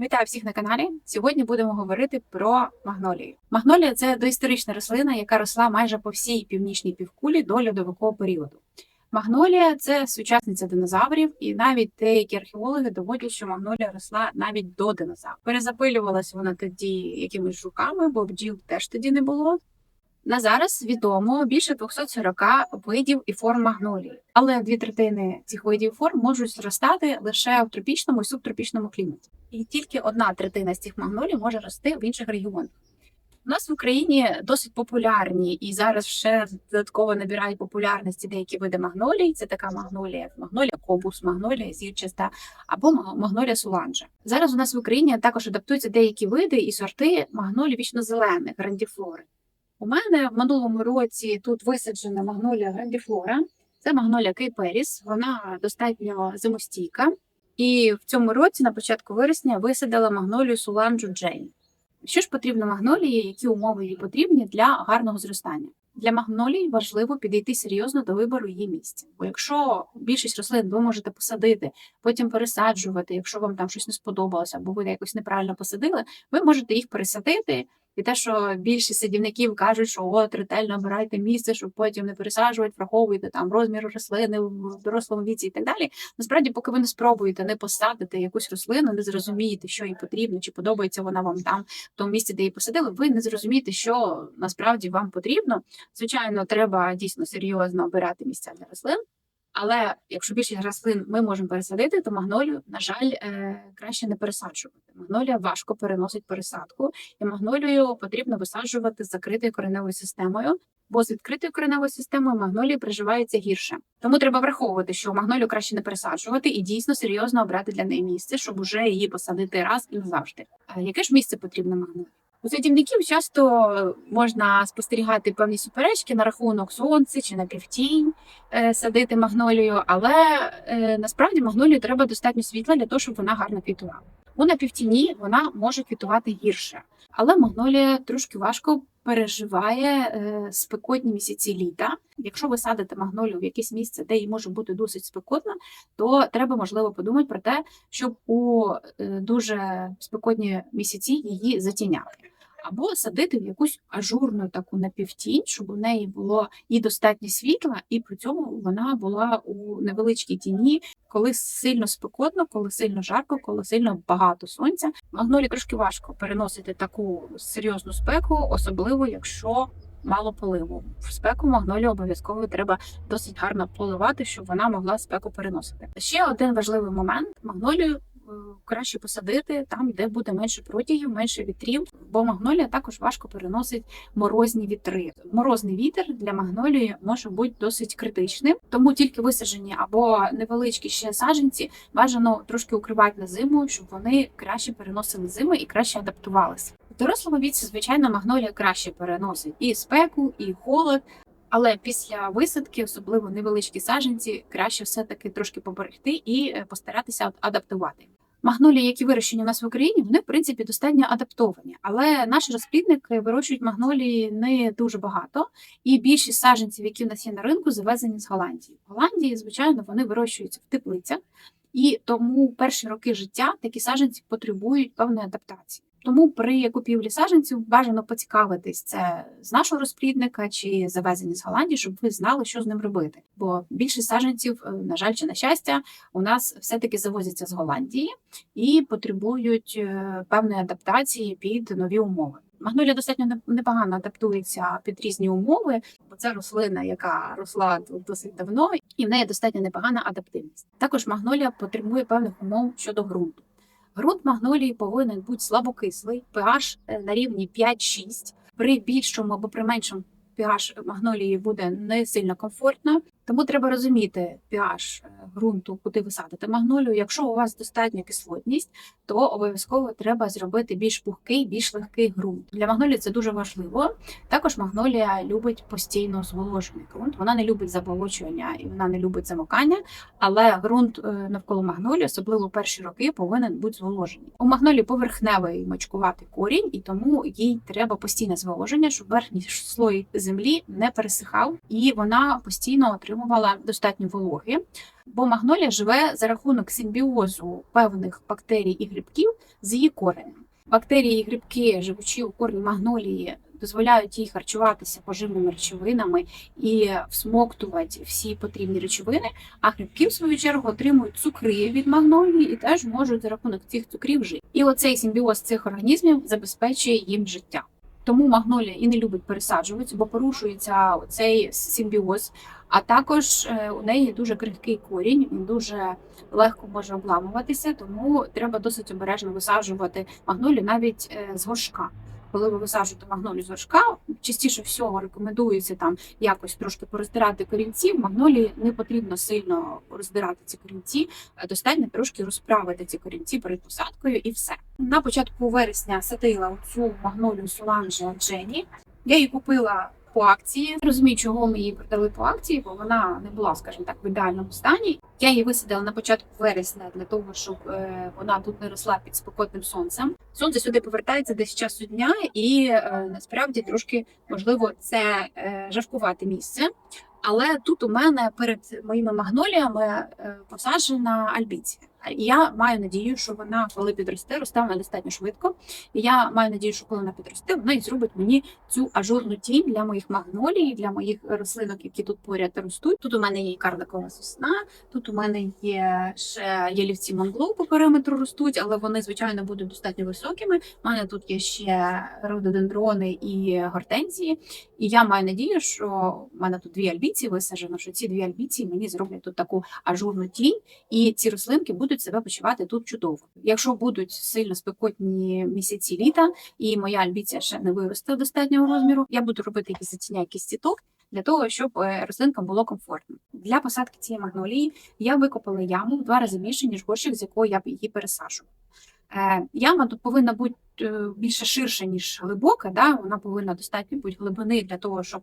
Вітаю всіх на каналі. Сьогодні будемо говорити про магнолію. Магнолія це доісторична рослина, яка росла майже по всій північній півкулі до льодовикового періоду. Магнолія це сучасниця динозаврів, і навіть деякі археологи доводять, що магнолія росла навіть до динозаврів. Перезапилювалася вона тоді якимись жуками, бо бджіл теж тоді не було. На зараз відомо більше 240 видів і форм магнолії, але дві третини цих видів форм можуть зростати лише в тропічному і субтропічному кліматі. І тільки одна третина з цих магнолій може рости в інших регіонах. У нас в Україні досить популярні і зараз ще додатково набирають популярності деякі види магнолій. Це така магнолія, як магнолія кобус, магнолія зірчаста або магнолія суланжа. Зараз у нас в Україні також адаптуються деякі види і сорти магнолій вічнозелених грандіфлори. У мене в минулому році тут висаджена магнолія грандіфлора. Це магнолія кейперіс. Вона достатньо зимостійка. І в цьому році, на початку вересня, висадила магнолію суланджу Джейн. Що ж потрібно магнолії, які умови їй потрібні для гарного зростання? Для магнолій важливо підійти серйозно до вибору її місця. Бо якщо більшість рослин ви можете посадити, потім пересаджувати, якщо вам там щось не сподобалося, або ви якось неправильно посадили, ви можете їх пересадити. І те, що більшість садівників кажуть, що от ретельно обирайте місце, щоб потім не пересаджувати, враховуйте там розмір рослини в дорослому віці і так далі. Насправді, поки ви не спробуєте не посадити якусь рослину, не зрозумієте, що їй потрібно, чи подобається вона вам там в тому місці, де її посадили, ви не зрозумієте, що насправді вам потрібно. Звичайно, треба дійсно серйозно обирати місця для рослин. Але якщо більшість рослин ми можемо пересадити, то магнолію, на жаль, е, краще не пересаджувати. Магнолія важко переносить пересадку, і магнолію потрібно висаджувати з закритою кореневою системою, бо з відкритою кореневою системою магнолії приживаються гірше. Тому треба враховувати, що магнолію краще не пересаджувати і дійсно серйозно обрати для неї місце, щоб уже її посадити раз і назавжди. Яке ж місце потрібно магнолії? У садівників часто можна спостерігати певні суперечки на рахунок сонця чи на півтінь е, садити магнолію, але е, насправді магнолію треба достатньо світла для того, щоб вона гарно квітувала. У напівтіні вона може квітувати гірше, але магнолія трошки важко переживає е, спекотні місяці літа. Якщо ви садите магнолію в якесь місце, де їй може бути досить спекотно, то треба можливо подумати про те, щоб у дуже спекотні місяці її затіняти. Або садити в якусь ажурну таку напівтінь, щоб у неї було і достатньо світла, і при цьому вона була у невеличкій тіні, коли сильно спекотно, коли сильно жарко, коли сильно багато сонця. Магнолі трошки важко переносити таку серйозну спеку, особливо якщо мало поливу. В спеку магнолію обов'язково треба досить гарно поливати, щоб вона могла спеку переносити. Ще один важливий момент: магнолію. Е, Краще посадити там, де буде менше протягів, менше вітрів, бо магнолія також важко переносить морозні вітри. Морозний вітер для магнолії може бути досить критичним, тому тільки висаджені або невеличкі ще саджанці бажано трошки укривати на зиму, щоб вони краще переносили зими і краще адаптувалися. В дорослому віці, звичайно, магнолія краще переносить і спеку, і холод. Але після висадки, особливо невеличкі саджанці, краще все-таки трошки поберегти і е, постаратися адаптувати. Магнолії, які вирощені у нас в Україні, вони в принципі достатньо адаптовані. Але наші розплідники вирощують магнолії не дуже багато, і більшість саджанців, які в нас є на ринку, завезені з Голландії. В Голландії, звичайно, вони вирощуються в теплицях, і тому перші роки життя такі саджанці потребують певної адаптації. Тому при купівлі саджанців бажано поцікавитись це з нашого розплідника чи завезені з Голландії, щоб ви знали, що з ним робити. Бо більшість саджанців, е, на жаль, чи на щастя, у нас все-таки завозяться з Голландії і потребують е, певної адаптації під нові умови. Магнолія достатньо непогано адаптується під різні умови, бо це рослина, яка росла досить давно, і в неї достатньо непогана адаптивність. Також магнолія потребує певних умов щодо ґрунту. Ґрунт магнолії повинен бути слабокислий, pH е, на рівні 5-6. При більшому або при меншому pH магнолії буде не сильно комфортно. Тому треба розуміти pH е, ґрунту, куди ви садите магнолію. Якщо у вас достатня кислотність, то обов'язково треба зробити більш пухкий, більш легкий ґрунт. Для магнолії це дуже важливо. Також магнолія любить постійно зволожений ґрунт. Вона не любить заболочування і вона не любить замокання, але ґрунт е, навколо магнолії, особливо перші роки, повинен бути зволожений. У магнолії поверхневий мочкуватий корінь, і тому їй треба постійне зволоження, щоб верхній слой землі не пересихав, і вона постійно отримувала отримувала достатньо вологи, бо магнолія живе за рахунок симбіозу певних бактерій і грибків з її коренем. Бактерії і грибки, живучи у корні магнолії, дозволяють їй харчуватися поживними речовинами і всмоктувати всі потрібні речовини. А грибки, в свою чергу, отримують цукри від магнолії і теж можуть за рахунок цих цукрів жити. І оцей симбіоз цих організмів забезпечує їм життя. Тому магнолія і не любить пересаджуватися, бо порушується цей симбіоз. А також е, у неї дуже крихкий корінь, він дуже легко може обламуватися, тому треба досить обережно висаджувати магнолію навіть е, з горшка. Коли ви висаджуєте магнолію з горшка, частіше всього рекомендується там якось трошки пороздирати корінці. В магнолії не потрібно сильно роздирати ці корінці, е, достатньо трошки розправити ці корінці перед посадкою і все. На початку вересня садила цю магнолію Соланжа Джені. Я її купила по акції. Розумію, чого ми її продали по акції, бо вона не була, скажімо так, в ідеальному стані. Я її висадила на початку вересня для того, щоб е, вона тут не росла під спекотним сонцем. Сонце сюди повертається десь часу дня, і е, насправді трошки можливо це е, жавкувати місце. Але тут у мене перед моїми магноліями посаджена альбіція. Я маю надію, що вона, коли підросте, росте вона достатньо швидко. І я маю надію, що коли вона підросте, вона і зробить мені цю ажурну тінь для моїх магнолій, для моїх рослинок, які тут поряд ростуть. Тут у мене є карликова сосна, тут у мене є ще ялівці монглоу по периметру ростуть, але вони, звичайно, будуть достатньо високими. У мене тут є ще рододендрони і гортензії. І я маю надію, що в мене тут дві альбіції висаджено, що ці дві альбіції мені зроблять тут таку ажурну тінь, і ці рослинки будуть себе почувати тут чудово. Якщо будуть сильно спекотні місяці літа, і моя альбіція ще не виросте достатнього розміру, я буду робити якісь затіння, якісь ціток. Для того щоб е, рослинкам було комфортно для посадки цієї магнолії, я викопала яму в два рази більше ніж горщик, з якого я б її пересаджувала. Е, Яма тут повинна бути е, більше ширша, ніж глибока. Да? Вона повинна достатньо бути глибини для того, щоб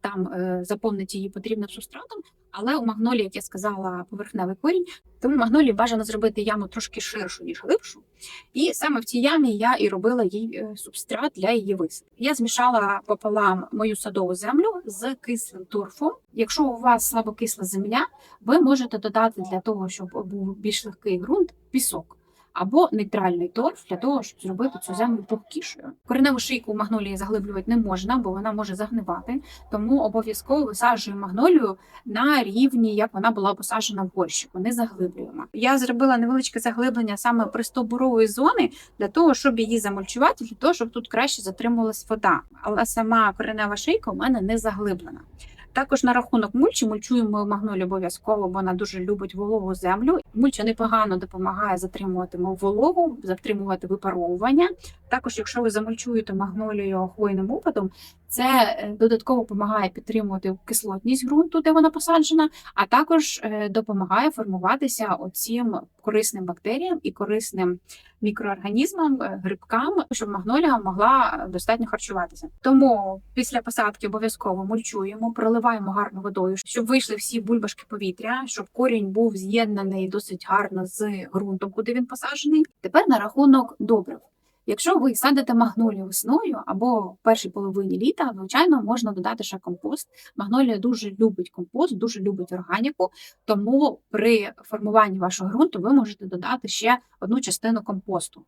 там е, заповнити її потрібним субстратом. Але у магнолії, як я сказала, поверхневий корінь, тому магнолії бажано зробити яму трошки ширшу, ніж глибшу. І саме в цій ямі я і робила їй е, субстрат для її висадки. Я змішала пополам мою садову землю з кислим торфом. Якщо у вас слабокисла земля, ви можете додати для того, щоб був більш легкий ґрунт, пісок або нейтральний торф для того, щоб зробити цю землю пухкішою. Кореневу шийку магнолії заглиблювати не можна, бо вона може загнивати. Тому обов'язково висаджуємо магнолію на рівні, як вона була посаджена в горщику, не заглиблюємо. Я зробила невеличке заглиблення саме пристовбурової зони для того, щоб її замульчувати, для того, щоб тут краще затримувалась вода. Але сама коренева шийка у мене не заглиблена. Також на рахунок мульчі мульчуємо магнолію обов'язково, бо вона дуже любить вологу землю. Мульча непогано допомагає затримувати вологу, затримувати випаровування. Також, якщо ви замульчуєте магнолію хвойним опадом, це е, додатково допомагає підтримувати кислотність ґрунту, де вона посаджена, а також е, допомагає формуватися оцім корисним бактеріям і корисним мікроорганізмам, е, грибкам, щоб магнолія могла достатньо харчуватися. Тому після посадки обов'язково мульчуємо, проливаємо гарно водою, щоб вийшли всі бульбашки повітря, щоб корінь був з'єднаний досить гарно з ґрунтом, куди він посаджений. Тепер на рахунок добрив. Якщо ви садите магнолію весною або в першій половині літа, звичайно, можна додати ще компост. Магнолія дуже любить компост, дуже любить органіку, тому при формуванні вашого ґрунту ви можете додати ще одну частину компосту.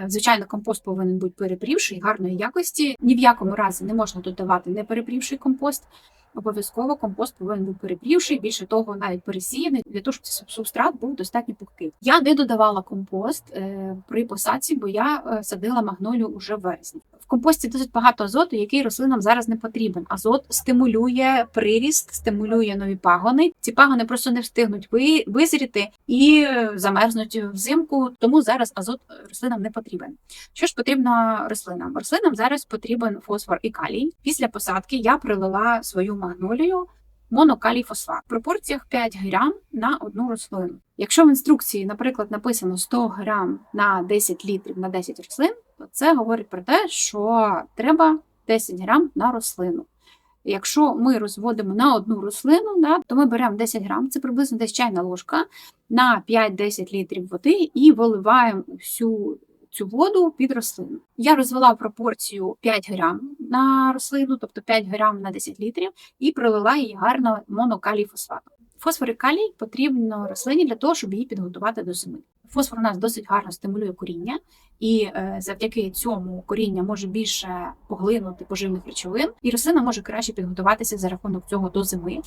Е, Звичайно, компост повинен бути перепрівший, гарної якості. Ні в якому разі не можна додавати неперепрівший компост. Обов'язково компост повинен бути перепрівший, більше того, навіть пересіяний, для того, щоб цей субстрат був достатньо пухкий. Я не додавала компост е, при посадці, бо я е, садила магнолію уже в вересні. Компості досить багато азоту, який рослинам зараз не потрібен. Азот стимулює приріст, стимулює нові пагони. Ці пагони просто не встигнуть ви- визріти і е, замерзнуть взимку, тому зараз азот рослинам не потрібен. Що ж потрібно рослинам? Рослинам зараз потрібен фосфор і калій. Після посадки я прилила свою магнолію монокалій фосфат в пропорціях 5 грам на одну рослину. Якщо в інструкції, наприклад, написано 100 грам на 10 літрів на 10 рослин, це говорить про те, що треба 10 грам на рослину. Якщо ми розводимо на одну рослину, да, то ми беремо 10 грам, це приблизно десь чайна ложка на 5-10 літрів води і виливаємо всю цю воду під рослину. Я розвела пропорцію 5 грам на рослину, тобто 5 грам на 10 літрів, і пролила її гарно монокалій фосфатом. Фосфор і калій потрібно рослині для того, щоб її підготувати до зими. Фосфор у нас досить гарно стимулює коріння, і е, завдяки цьому коріння може більше поглинути поживних речовин, і рослина може краще підготуватися за рахунок цього до зими.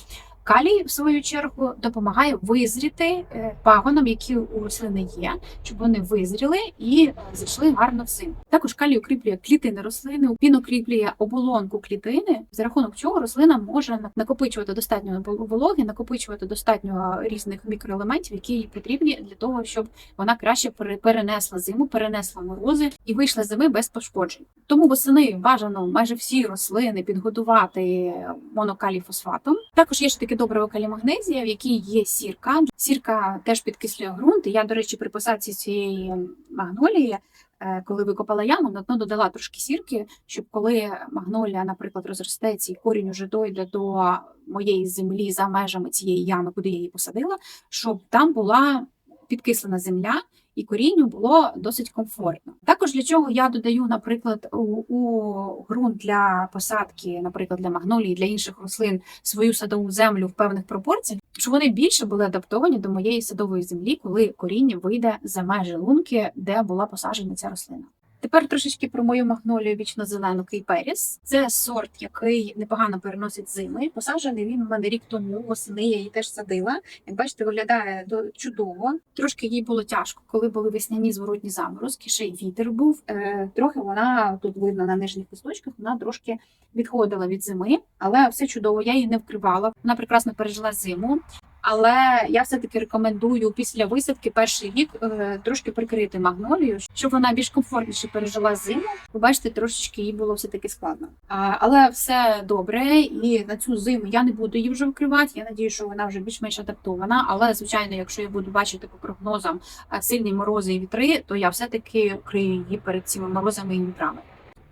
Калій, в свою чергу, допомагає визріти е, пагонам, які у рослини є, щоб вони визріли і зайшли гарно в зиму. Також калій укріплює клітини рослини, він укріплює оболонку клітини, за рахунок чого рослина може накопичувати достатньо вологи, накопичувати достатньо різних мікроелементів, які їй потрібні для того, щоб вона краще пере- перенесла зиму, перенесла морози і вийшла зими без пошкоджень. Тому восени бажано майже всі рослини підготувати монокалій фосфатом. Також є ще таке добриво калімагнезія, в якій є сірка. Сірка теж підкислює ґрунт. Я, до речі, при посадці цієї магнолії. е, Коли викопала яму, на дно додала трошки сірки, щоб коли магнолія, наприклад, розростеться і корінь уже дойде до моєї землі за межами цієї ями, куди я її посадила, щоб там була підкислена земля, і корінню було досить комфортно. Також для чого я додаю, наприклад, у, у ґрунт для посадки, наприклад, для магнолії, для інших рослин свою садову землю в певних пропорціях, щоб вони більше були адаптовані до моєї садової землі, коли коріння вийде за межі лунки, де була посаджена ця рослина. Тепер трошечки про мою магнолію вічно-зелену Кейперіс. Це сорт, який непогано переносить зими. Посаджений він у мене рік тому. Восени я її теж садила. Як бачите, виглядає до- чудово. Трошки їй було тяжко, коли були весняні зворотні заморозки. Ще й вітер був. Е, трохи вона тут видно на нижніх листочках. Вона трошки відходила від зими, але все чудово. Я її не вкривала. Вона прекрасно пережила зиму. Але я все-таки рекомендую після висадки перший рік е, трошки прикрити магнолію, щоб вона більш комфортніше пережила зиму. Ви трошечки їй було все таки складно. Але все добре, і на цю зиму я не буду її вже вкривати. Я надію, що вона вже більш-менш адаптована. Але звичайно, якщо я буду бачити по прогнозам сильні морози і вітри, то я все-таки вкрию її перед цими морозами і вітрами.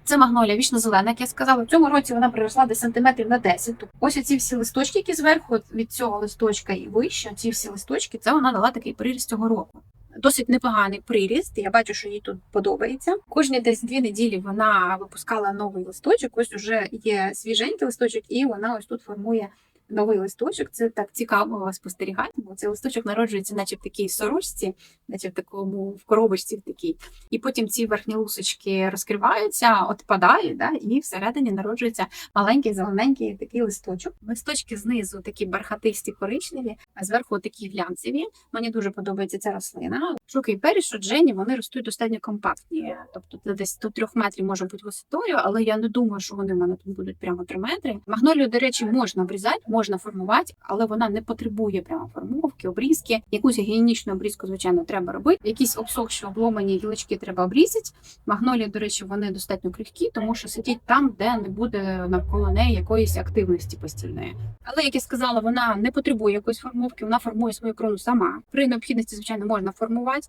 Це магнолія вічно зелена, як я сказала. В цьому році вона приросла десь сантиметрів на 10. Тобто ось ці всі листочки, які зверху від цього листочка і вище, ці всі листочки, це вона дала такий приріст цього року. Досить непоганий приріст. Я бачу, що їй тут подобається. Кожні десь дві неділі вона випускала новий листочок. Ось уже є свіженький листочок, і вона ось тут формує новий листочок. Це так цікаво спостерігати, бо цей листочок народжується, наче в такій сорочці, наче в такому в коробочці в такій. І потім ці верхні лусочки розкриваються, отпадають, да, і всередині народжується маленький зелененький такий листочок. Листочки знизу такі бархатисті коричневі, а зверху такі глянцеві. Мені дуже подобається ця рослина. Шуки і пері, що Джені, вони ростуть достатньо компактні. Тобто це десь до трьох метрів може бути висотою, але я не думаю, що вони в мене тут будуть прямо три метри. Магнолію, до речі, можна обрізати, можна формувати, але вона не потребує прямо формовки, обрізки. Якусь гігієнічну обрізку, звичайно, треба робити. Якісь обсохші обломані гілочки треба обрізати. Магнолії, до речі, вони достатньо крихкі, тому що сидять там, де не буде навколо неї якоїсь активності постійної. Але як я сказала, вона не потребує якоїсь формовки, вона формує свою крону сама. При необхідності, звичайно, можна формувати.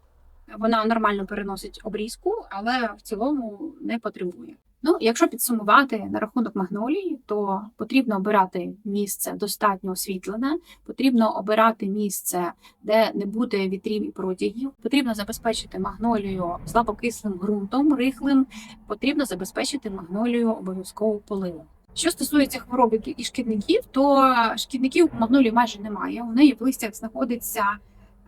Вона нормально переносить обрізку, але в цілому не потребує. Ну, якщо підсумувати на рахунок магнолії, то потрібно обирати місце достатньо освітлене, потрібно обирати місце, де не буде вітрів і протягів. Потрібно забезпечити магнолію слабокислим ґрунтом, рихлим. Потрібно забезпечити магнолію обов'язково поливом. Що стосується хвороб і- шкідників, то шкідників у магнолії майже немає. У неї в листях знаходиться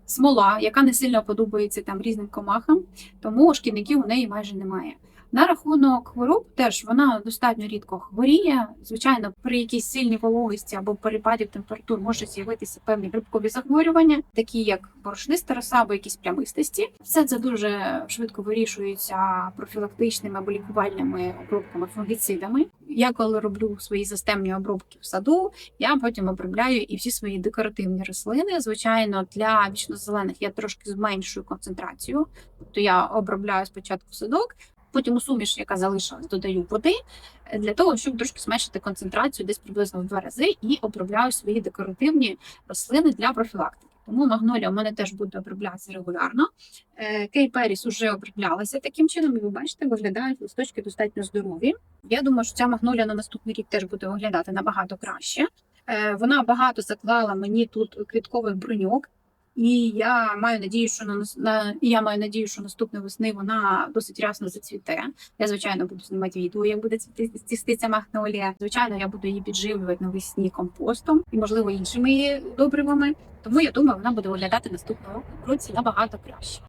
смола, яка не сильно подобається там різним комахам, тому шкідників у неї майже немає. На рахунок хвороб теж вона достатньо рідко хворіє. Звичайно, при якійсь сильній вологості або перепадів температур можуть з'явитися певні грибкові захворювання, такі як борошниста роса або якісь плямистості. Все це дуже швидко вирішується профілактичними або лікувальними обробками фунгіцидами. Я коли роблю свої системні обробки в саду, я потім обробляю і всі свої декоративні рослини. Звичайно, для вічнозелених я трошки зменшую концентрацію. Тобто я обробляю спочатку садок, потім у суміш, яка залишилась, додаю води е, для того, щоб трошки зменшити концентрацію десь приблизно в два рази, і обробляю свої декоративні рослини для профілактики. Тому магнолія у мене теж буде оброблятися регулярно. Е, Кей Періс уже оброблялася таким чином, і ви бачите, виглядають листочки достатньо здорові. Я думаю, що ця магнолія на наступний рік теж буде виглядати набагато краще. Е, Вона багато заклала мені тут квіткових бруньок. І я маю надію, що на, на я маю надію, що наступної весни вона досить рясно зацвіте. Я звичайно буду знімати відео, як буде цвісти ця магнолія. Звичайно, я буду її підживлювати навесні компостом і, можливо, іншими добривами. Тому я думаю, вона буде виглядати наступного році набагато краще.